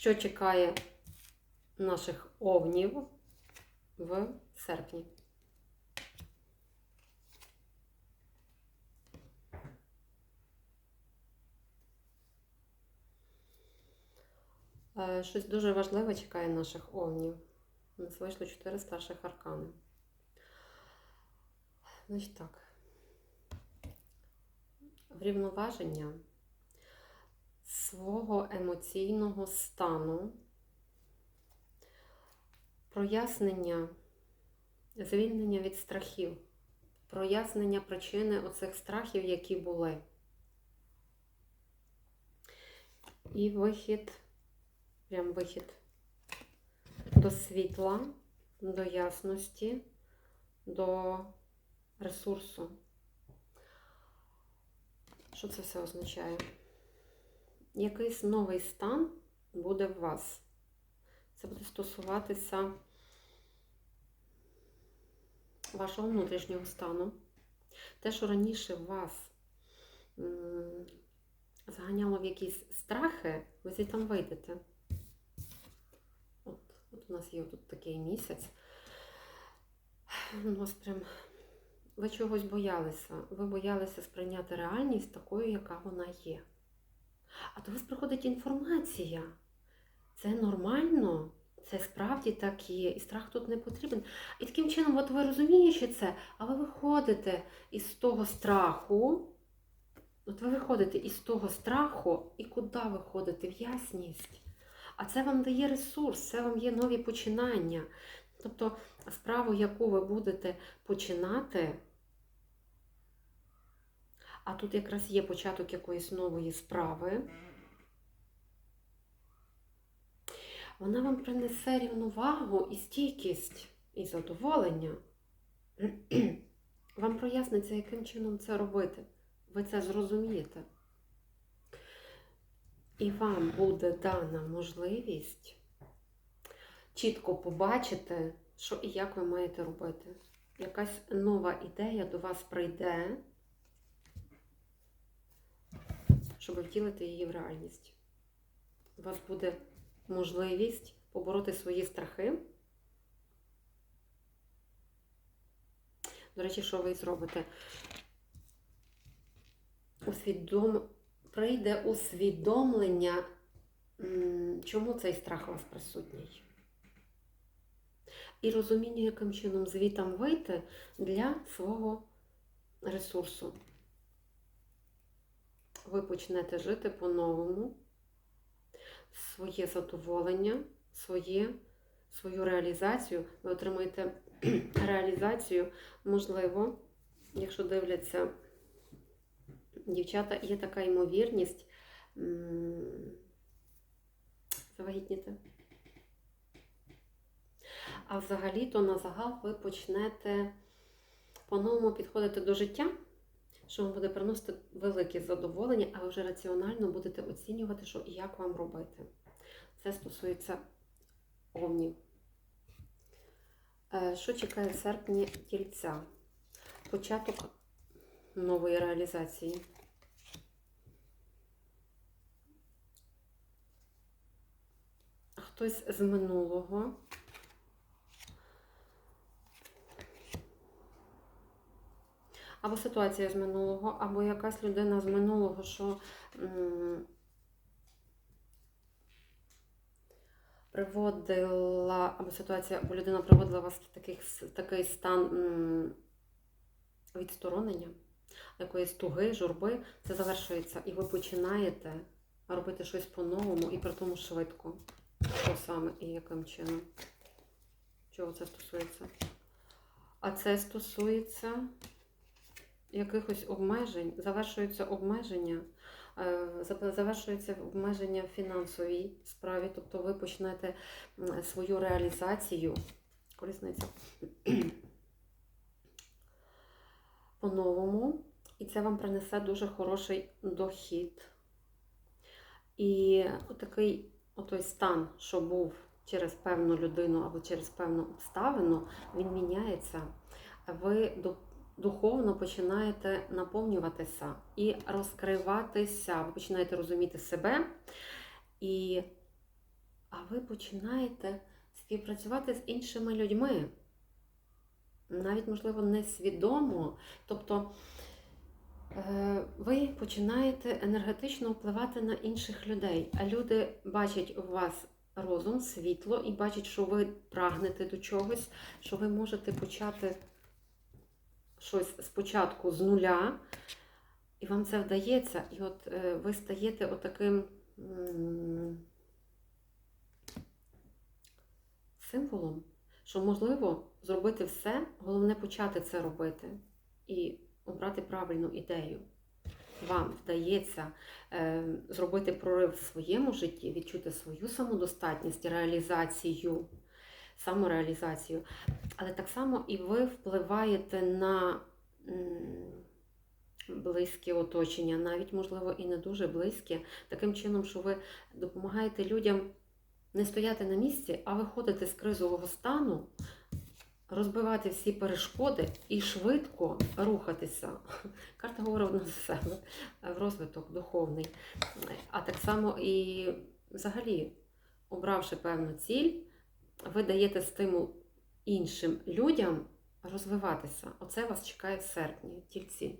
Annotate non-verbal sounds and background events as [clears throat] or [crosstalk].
що чекає наших овнів в серпні. Е, Щось дуже важливе чекає наших овнів. У нас вийшло 4 старших аркани. Значить так. Врівноваження свого емоційного стану, прояснення, звільнення від страхів, прояснення причини оцих страхів, які були. І вихід, прям вихід до світла, до ясності, до ресурсу. Що це все означає? Якийсь новий стан буде в вас. Це буде стосуватися вашого внутрішнього стану. Те, що раніше вас заганяло в якісь страхи, ви звідти там вийдете. От, от у нас є тут такий місяць. У вас прям ви чогось боялися. Ви боялися сприйняти реальність такою, яка вона є. А до вас приходить інформація. Це нормально, це справді так є, і страх тут не потрібен. І таким чином, от ви розумієте це, а ви виходите із того страху. От ви виходите із того страху, і куди виходите? В ясність. А це вам дає ресурс, це вам є нові починання. Тобто справу, яку ви будете починати, а тут якраз є початок якоїсь нової справи, вона вам принесе рівновагу і стійкість, і задоволення. Вам проясниться, яким чином це робити. Ви це зрозумієте. І вам буде дана можливість чітко побачити, що і як ви маєте робити. Якась нова ідея до вас прийде, щоб втілити її в реальність. У вас буде можливість побороти свої страхи. До речі, що ви зробите? Усвідом... Прийде усвідомлення, чому цей страх у вас присутній. І розуміння, яким чином звітам вийти для свого ресурсу. Ви почнете жити по-новому, своє задоволення, своє, свою реалізацію. Ви отримаєте [clears throat] реалізацію, можливо, якщо дивляться дівчата, є така ймовірність м, завагітніти. А взагалі-то на загал ви почнете по-новому підходити до життя, що вам буде приносити велике задоволення, а ви вже раціонально будете оцінювати, що і як вам робити. Це стосується овнів. Е, Що чекає в серпні тільця? Початок нової реалізації. Хтось з минулого. Або ситуація з минулого, або якась людина з минулого, що приводила, або ситуація, або людина приводила вас в таких, такий стан відсторонення, якоїсь туги, журби, це завершується. І ви починаєте робити щось по-новому і при тому швидко. Що саме і яким чином? Чого це стосується? А це стосується якихось обмежень, завершуються обмеження, е, за- завершується обмеження в фінансовій справі, тобто ви почнете свою реалізацію, колісниця, [clears throat] по-новому, і це вам принесе дуже хороший дохід. І такий отой стан, що був через певну людину або через певну обставину, він міняється. Ви духовно починаєте наповнюватися і розкриватися. Ви починаєте розуміти себе і а ви починаєте співпрацювати з іншими людьми. Навіть, можливо, несвідомо. Тобто е, ви починаєте енергетично впливати на інших людей, а люди бачать у вас розум, світло і бачать, що ви прагнете до чогось, що ви можете почати щось спочатку з нуля, і вам це вдається, і от е, ви стаєте отаким символом, що можливо зробити все, головне почати це робити і обрати правильну ідею. Вам вдається е, зробити прорив в своєму житті, відчути свою самодостатність, реалізацію, самореалізацію. Але так само і ви впливаєте на близьке оточення, навіть, можливо, і не дуже близьке, таким чином, що ви допомагаєте людям не стояти на місці, а виходити з кризового стану, розбивати всі перешкоди і швидко рухатися. Карта говорить одна себе в розвиток духовний. А так само і взагалі, обравши певну ціль, ви даєте стимул іншим людям розвиватися. Оце вас чекає в серпні, тільці.